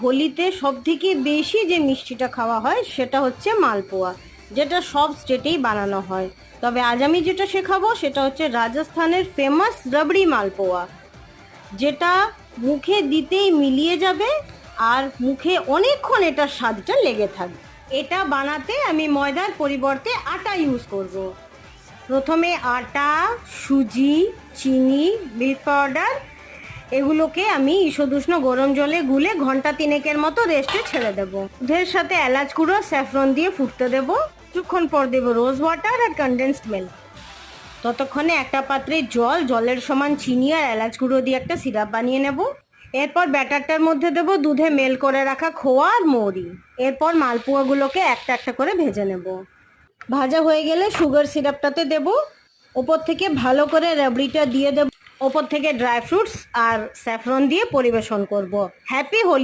হোলিতে সব থেকে বেশি যে মিষ্টিটা খাওয়া হয় সেটা হচ্ছে মালপোয়া, যেটা সব স্টেটেই বানানো হয় তবে আজ আমি যেটা শেখাবো সেটা হচ্ছে রাজস্থানের ফেমাস রাবড়ি মালপোয়া, যেটা মুখে দিতেই মিলিয়ে যাবে আর মুখে অনেকক্ষণ এটার স্বাদটা লেগে থাকবে এটা বানাতে আমি ময়দার পরিবর্তে আটা ইউজ করব। প্রথমে আটা, সুজি, চিনি মিল্ক পাউডার এগুলোকে আমি ঈষদুষ্ণ গরম জলে গুলে ঘণ্টা তিনেকের মতো রেস্টে ছেড়ে দেবো। দুধের সাথে এলাচ গুঁড়ো স্যাফরন দিয়ে ফুটতে দেবো। কিছুক্ষণ পর দেবো রোজ ওয়াটার আর কনডেন্সড মিল্ক ততক্ষণে একটা পাত্রে জল, জলের সমান চিনি আর এলাচ গুঁড়ো দিয়ে একটা সিরাপ বানিয়ে নেব। এরপর ব্যাটারটার মধ্যে দেবো দুধে মেল করে রাখা খোয়া আর মৌরি। এরপর মালপোয়াগুলোকে একটা একটা করে ভেজে নেব। ভাজা হয়ে গেলে সুগার সিরাপটাতে দেব। ওপর থেকে ভালো করে রাবড়িটা দিয়ে দেব ওপর থেকে ড্রাই ফ্রুটস আর স্যাফরন দিয়ে পরিবেশন করব। হ্যাপি হোলি